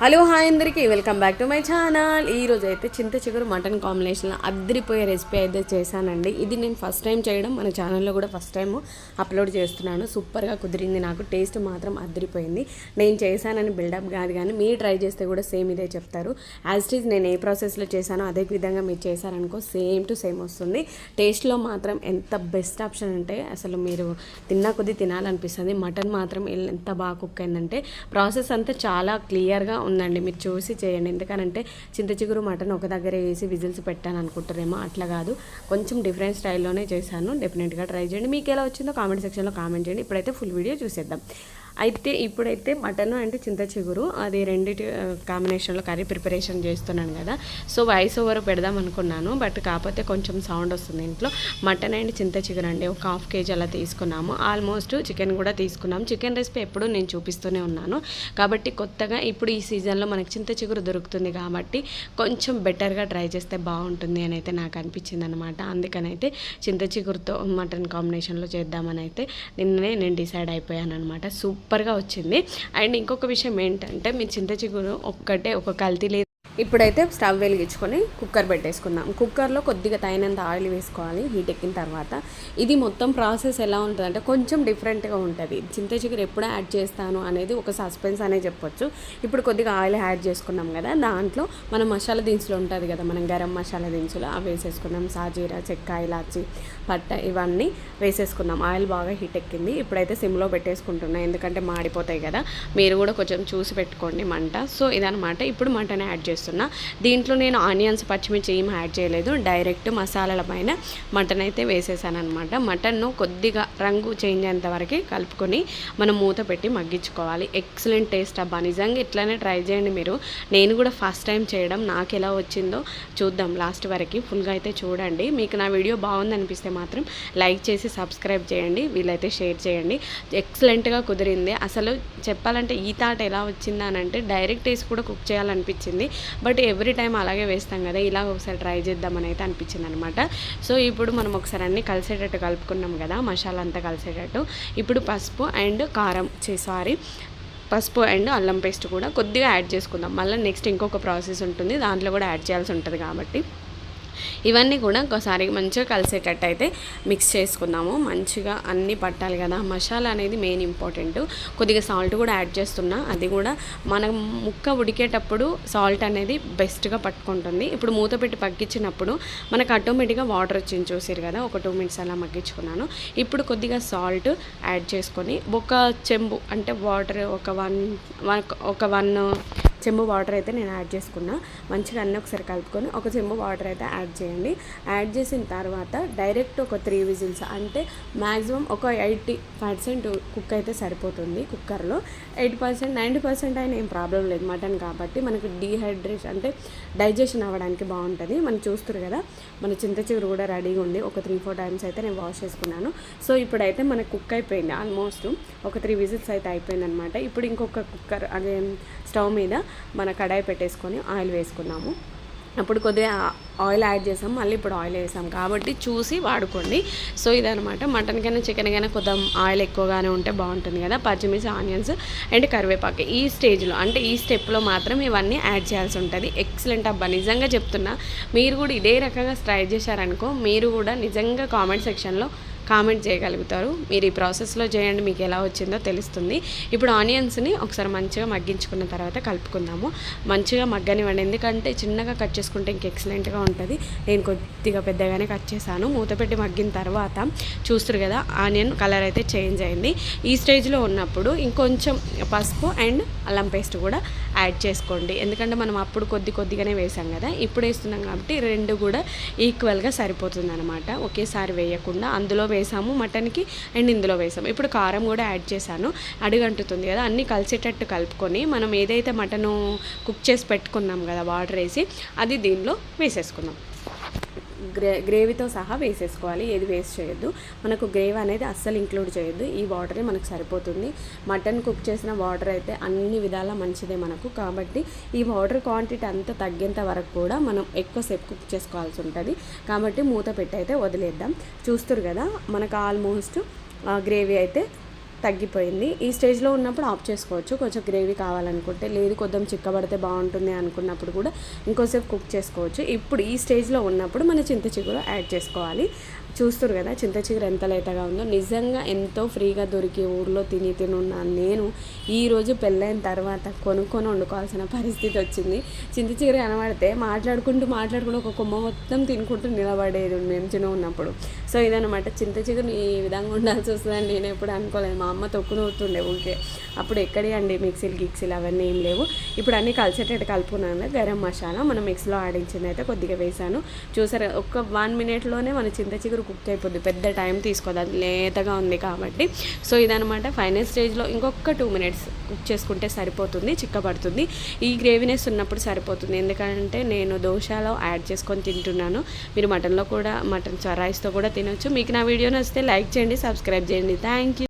Hello hi అందరికీ welcome back to my channel. ఈ రోజు అయితే చింత చిగురు మటన్ కాంబినేషన్లో అద్దరిపోయే రెసిపీ అయితే చేశానండి. ఇది నేను ఫస్ట్ టైం చేయడం మన ఛానల్లో కూడా ఫస్ట్ టైం అప్లోడ్ చేస్తున్నాను. సూపర్గా కుదిరింది నాకు టేస్ట్ మాత్రం అద్దరిపోయింది. నేను చేశానని బిల్డప్ కాదు కానీ మీరు ట్రై చేస్తే కూడా సేమ్ ఇదే చెప్తారు. యాజ్ ఇట్ ఈజ్ నేను ఏ ప్రాసెస్లో చేశానో అదే విధంగా మీరు చేశారనుకో సేమ్ టు సేమ్ వస్తుంది. టేస్ట్లో మాత్రం ఎంత బెస్ట్ ఆప్షన్ అంటే అసలు మీరు తిన్నా కొద్దీ తినాలనిపిస్తుంది. మటన్ మాత్రం ఎంత బాగా కుక్ అయిందంటే ప్రాసెస్ అంతా చాలా క్లియర్గా ఉందండి. మీరు చూసి చేయండి. ఎందుకనంటే చింత చిగురు మటన్ ఒక దగ్గర వేసి విజిల్స్ పెట్టాను అనుకుంటారేమో అట్లా కాదు. కొంచెం డిఫరెంట్ స్టైల్లోనే చేశాను. డెఫినెట్గా ట్రై చేయండి. మీకు ఎలా వచ్చిందో కామెంట్ సెక్షన్లో కామెంట్ చేయండి. ఇప్పుడైతే ఫుల్ వీడియో చూసేద్దాం. అయితే ఇప్పుడైతే మటన్ అంటే చింత చిగురు అది రెండిటి కాంబినేషన్లో కర్రీ ప్రిపరేషన్ చేస్తున్నాను కదా. సో వాయిస్ ఓవర్ పెడదాం అనుకున్నాను బట్ కాకపోతే కొంచెం సౌండ్ వస్తుంది ఇంట్లో. మటన్ అండ్ చింత చిగురు అండి ఒక హాఫ్ కేజీ అలా తీసుకున్నాము. ఆల్మోస్ట్ చికెన్ కూడా తీసుకున్నాం. చికెన్ రెసిపీ ఎప్పుడూ నేను చూపిస్తూనే ఉన్నాను. కాబట్టి కొత్తగా ఇప్పుడు ఈ సీజన్లో మనకి చింత చిగురు దొరుకుతుంది కాబట్టి కొంచెం బెటర్గా ట్రై చేస్తే బాగుంటుంది అని అయితే నాకు అనిపించింది అనమాట అందుకనైతే చింత చిగురుతో మటన్ కాంబినేషన్లో చేద్దామని అయితే నిన్ననే నేను డిసైడ్ అయిపోయాను అనమాట సూపర్గా వచ్చింది. అండ్ ఇంకొక విషయం ఏంటంటే మీ చింత చిగురు ఒక్కటే ఒక కల్తీ లేదు. ఇప్పుడైతే స్టవ్ వెలిగించుకొని కుక్కర్ పెట్టేసుకుందాం. కుక్కర్లో కొద్దిగా తగినంత ఆయిల్ వేసుకోవాలి హీట్ ఎక్కిన తర్వాత. ఇది మొత్తం ప్రాసెస్ ఎలా ఉంటుందంటే కొంచెం డిఫరెంట్గా ఉంటుంది. చింత చిగురు ఎప్పుడు యాడ్ చేస్తాను అనేది ఒక సస్పెన్స్ అనే చెప్పొచ్చు. ఇప్పుడు కొద్దిగా ఆయిల్ యాడ్ చేసుకున్నాం కదా దాంట్లో మనం మసాలా దినుసులు ఉంటుంది కదా మనం గరం మసాలా దినుసులు అవి వేసేసుకున్నాం. సాజీరా చెక్క ఇలాచి పట్ట ఇవన్నీ వేసేసుకున్నాం. ఆయిల్ బాగా హీట్ ఎక్కింది. ఇప్పుడైతే సిమ్లో పెట్టేసుకుంటున్నాం ఎందుకంటే మాడిపోతాయి కదా. మీరు కూడా కొంచెం చూసి పెట్టుకోండి మంట. సో ఇదనమాట ఇప్పుడు మంటని యాడ్ చేస్తాం చేస్తున్నా. దీంట్లో నేను ఆనియన్స్ పచ్చిమిర్చి ఏం యాడ్ చేయలేదు. డైరెక్ట్ మసాలాల పైన మటన్ అయితే వేసేసాను అనమాట మటన్ను కొద్దిగా రంగు చేంజ్ అయ్యేంత వరకు కలుపుకొని మనం మూత పెట్టి మగ్గించుకోవాలి. ఎక్సలెంట్ టేస్ట్ అబ్బా. నిజంగా ఇట్లానే ట్రై చేయండి మీరు. నేను కూడా ఫస్ట్ టైం చేయడం. నాకు ఎలా వచ్చిందో చూద్దాం. లాస్ట్ వరకు ఫుల్గా అయితే చూడండి. మీకు నా వీడియో బాగుంది అనిపిస్తే మాత్రం లైక్ చేసి సబ్స్క్రైబ్ చేయండి. వీలైతే షేర్ చేయండి. ఎక్సలెంట్గా కుదిరింది. అసలు చెప్పాలంటే ఈ థాట్ ఎలా వచ్చిందా అని అంటే డైరెక్ట్ వేసి కూడా కుక్ చేయాలనిపించింది. బట్ ఎవ్రీ టైం అలాగే వేస్తాం కదా ఇలా ఒకసారి ట్రై చేద్దామని అయితే అనిపించింది అనమాట సో ఇప్పుడు మనం ఒకసారి అన్ని కలిసేటట్టు కలుపుకున్నాం కదా మసాలా అంతా కలిసేటట్టు. ఇప్పుడు పసుపు అండ్ కారం సారీ. పసుపు అండ్ అల్లం పేస్ట్ కూడా కొద్దిగా యాడ్ చేసుకుందాం. మళ్ళీ నెక్స్ట్ ఇంకొక ప్రాసెస్ ఉంటుంది దాంట్లో కూడా యాడ్ చేయాల్సి ఉంటుంది కాబట్టి. ఇవన్నీ కూడా ఒకసారి మంచిగా కలిసేటట్టు అయితే మిక్స్ చేసుకుందాము. మంచిగా అన్నీ పట్టాలి కదా. మసాలా అనేది మెయిన్ ఇంపార్టెంట్ కొద్దిగా సాల్ట్ కూడా యాడ్ చేస్తున్నా. అది కూడా మనం ముక్క ఉడికేటప్పుడు సాల్ట్ అనేది బెస్ట్గా పట్టుకుంటుంది. ఇప్పుడు మూత పెట్టి పగ్గించినప్పుడు మనకు ఆటోమేటిక్గా వాటర్ వచ్చింది చూసారు కదా. ఒక టూ మినిట్స్ అలా మగ్గించుకున్నాను. ఇప్పుడు కొద్దిగా సాల్ట్ యాడ్ చేసుకొని ఒక చెంబు అంటే వాటర్ ఒక వన్ ఒక వన్ చెంబు వాటర్ అయితే నేను యాడ్ చేసుకున్నా. మంచిగా అన్నీ ఒకసారి కలుపుకొని ఒక చెంబు వాటర్ అయితే యాడ్ చేయండి. యాడ్ చేసిన తర్వాత డైరెక్ట్ ఒక త్రీ విజిల్స్ అంటే మ్యాక్సిమం ఒక ఎయిటీ పర్సెంట్ కుక్ అయితే సరిపోతుంది కుక్కర్లో. ఎయిటీ పర్సెంట్ నైంటీ పర్సెంట్ అయినా ఏం ప్రాబ్లం లేదు మటన్ కాబట్టి మనకి డీహైడ్రేషన్ అంటే డైజెషన్ అవ్వడానికి బాగుంటుంది. మనం చూస్తారు కదా మన చింత చిగురు కూడా రెడీగా ఉంది. ఒక త్రీ ఫోర్ టైమ్స్ అయితే నేను వాష్ చేసుకున్నాను. సో ఇప్పుడైతే మనకు కుక్ అయిపోయింది. ఆల్మోస్ట్ ఒక త్రీ విజిల్స్ అయితే అయిపోయింది అనమాట ఇప్పుడు ఇంకొక కుక్కర్ అదే స్టవ్ మీద మన కడాయి పెట్టేసుకొని ఆయిల్ వేసుకున్నాము. అప్పుడు కొద్దిగా ఆయిల్ యాడ్ చేసాం మళ్ళీ ఇప్పుడు ఆయిల్ వేసాం. కాబట్టి చూసి వాడుకోండి. సో ఇదనమాట మటన్ కైనా చికెన్ కైనా కొద్దిగా ఆయిల్ ఎక్కువగానే ఉంటే బాగుంటుంది కదా. పచ్చిమిర్చి ఆనియన్స్ అండ్ కరివేపాకు ఈ స్టేజ్లో. అంటే ఈ స్టెప్లో మాత్రం ఇవన్నీ యాడ్ చేయాల్సి ఉంటుంది. ఎక్సలెంట్ అబ్బా! నిజంగా చెప్తున్నా. మీరు కూడా ఇదే రకంగా ట్రై చేశారనుకో మీరు కూడా నిజంగా కామెంట్ సెక్షన్లో కామెంట్ చేయగలుగుతారు. మీరు ఈ ప్రాసెస్లో చేయండి మీకు ఎలా వచ్చిందో తెలుస్తుంది. ఇప్పుడు ఆనియన్స్ని ఒకసారి మంచిగా మగ్గించుకున్న తర్వాత కలుపుకుందాము. మంచిగా మగ్గనివ్వండి. ఎందుకంటే చిన్నగా కట్ చేసుకుంటే ఇంక ఎక్సలెంట్గా ఉంటుంది. నేను కొద్దిగా పెద్దగానే కట్ చేశాను. మూత పెట్టి మగ్గిన తర్వాత చూస్తారు కదా ఆనియన్ కలర్ అయితే చేంజ్ అయింది. ఈ స్టేజ్లో ఉన్నప్పుడు ఇంకొంచెం పసుపు అండ్ అల్లం పేస్ట్ కూడా యాడ్ చేసుకోండి. ఎందుకంటే మనం అప్పుడు కొద్ది కొద్దిగానే వేసాం కదా ఇప్పుడు వేస్తున్నాం కాబట్టి రెండు కూడా ఈక్వల్గా సరిపోతుంది అనమాట ఒకేసారి వేయకుండా అందులో వేసాము మటన్కి అండ్ ఇందులో వేసాము. ఇప్పుడు కారం కూడా యాడ్ చేశాను. అడుగంటుతుంది కదా అన్నీ కలిసేటట్టు కలుపుకొని మనం ఏదైతే మటను కుక్ చేసి పెట్టుకున్నాం కదా వాటర్ వేసి అది దీనిలో వేసేసుకుందాం. గ్రే గ్రేవీతో సహా వేసేసుకోవాలి. ఏది వేస్ట్ చేయొద్దు. మనకు గ్రేవీ అనేది అస్సలు ఇంక్లూడ్ చేయొద్దు. ఈ వాటరే మనకు సరిపోతుంది. మటన్ కుక్ చేసిన వాటర్ అయితే అన్ని విధాలా మంచిదే మనకు. కాబట్టి ఈ వాటర్ క్వాంటిటీ అంతా తగ్గేంత వరకు కూడా మనం ఎక్కువసేపు కుక్ చేసుకోవాల్సి ఉంటుంది. కాబట్టి మూత పెట్టి అయితే వదిలేద్దాం. చూస్తారు కదా మనకు ఆల్మోస్ట్ గ్రేవీ అయితే తగ్గిపోయింది. ఈ స్టేజ్లో ఉన్నప్పుడు ఆఫ్ చేసుకోవచ్చు. కొంచెం గ్రేవీ కావాలనుకుంటే లేదు కొంచెం చిక్కబడితే బాగుంటుంది అనుకున్నప్పుడు కూడా ఇంకోసేపు కుక్ చేసుకోవచ్చు. ఇప్పుడు ఈ స్టేజ్లో ఉన్నప్పుడు మన చింత చిగురు యాడ్ చేసుకోవాలి. చూస్తారు కదా చింత చిగురు ఎంత లేతగా ఉందో. నిజంగా ఎంతో ఫ్రీగా దొరికి ఊర్లో తిని తినున్న నేను ఈరోజు పెళ్ళైన తర్వాత కొనుక్కొని వండుకోవాల్సిన పరిస్థితి వచ్చింది. చింత చిగురు కనబడితే మాట్లాడుకుంటూ మాట్లాడుకుంటూ ఒక కొమ్మ మొత్తం తినుకుంటూ నిలబడేది మేము చిన్న ఉన్నప్పుడు. సో ఇదనమాట చింత చిగురు ఈ విధంగా ఉండాల్సి వస్తుందని నేను ఎప్పుడు అనుకోలేదు. మా అమ్మ తొక్కు నవ్వుతుండే ఊరికే. అప్పుడు ఎక్కడే అండి మిక్సీలు గిక్సీలు అవన్నీ ఏం లేవు. ఇప్పుడు అన్నీ కలిసేటట్టు కలుపుకున్నాను. గరం మసాలా. మనం మిక్సీలో ఆడించింది అయితే కొద్దిగా వేసాను చూసారు ఒక వన్ మినిట్లోనే మన చింత చిగురు కుక్ అయిపోద్ది పెద్ద టైం తీసుకోదు అది లేతగా ఉంది కాబట్టి. సో ఇదనమాట ఫైనల్ స్టేజ్లో ఇంకొక టూ మినిట్స్ కుక్ చేసుకుంటే సరిపోతుంది చిక్కబడుతుంది. ఈ గ్రేవీనెస్ ఉన్నప్పుడు సరిపోతుంది. ఎందుకంటే నేను దోశలో యాడ్ చేసుకొని తింటున్నాను. మీరు మటన్లో కూడా మటన్ రైస్తో కూడా తినొచ్చు. మీకు నా వీడియో నచ్చితే లైక్ చేయండి సబ్స్క్రైబ్ చేయండి. Thank you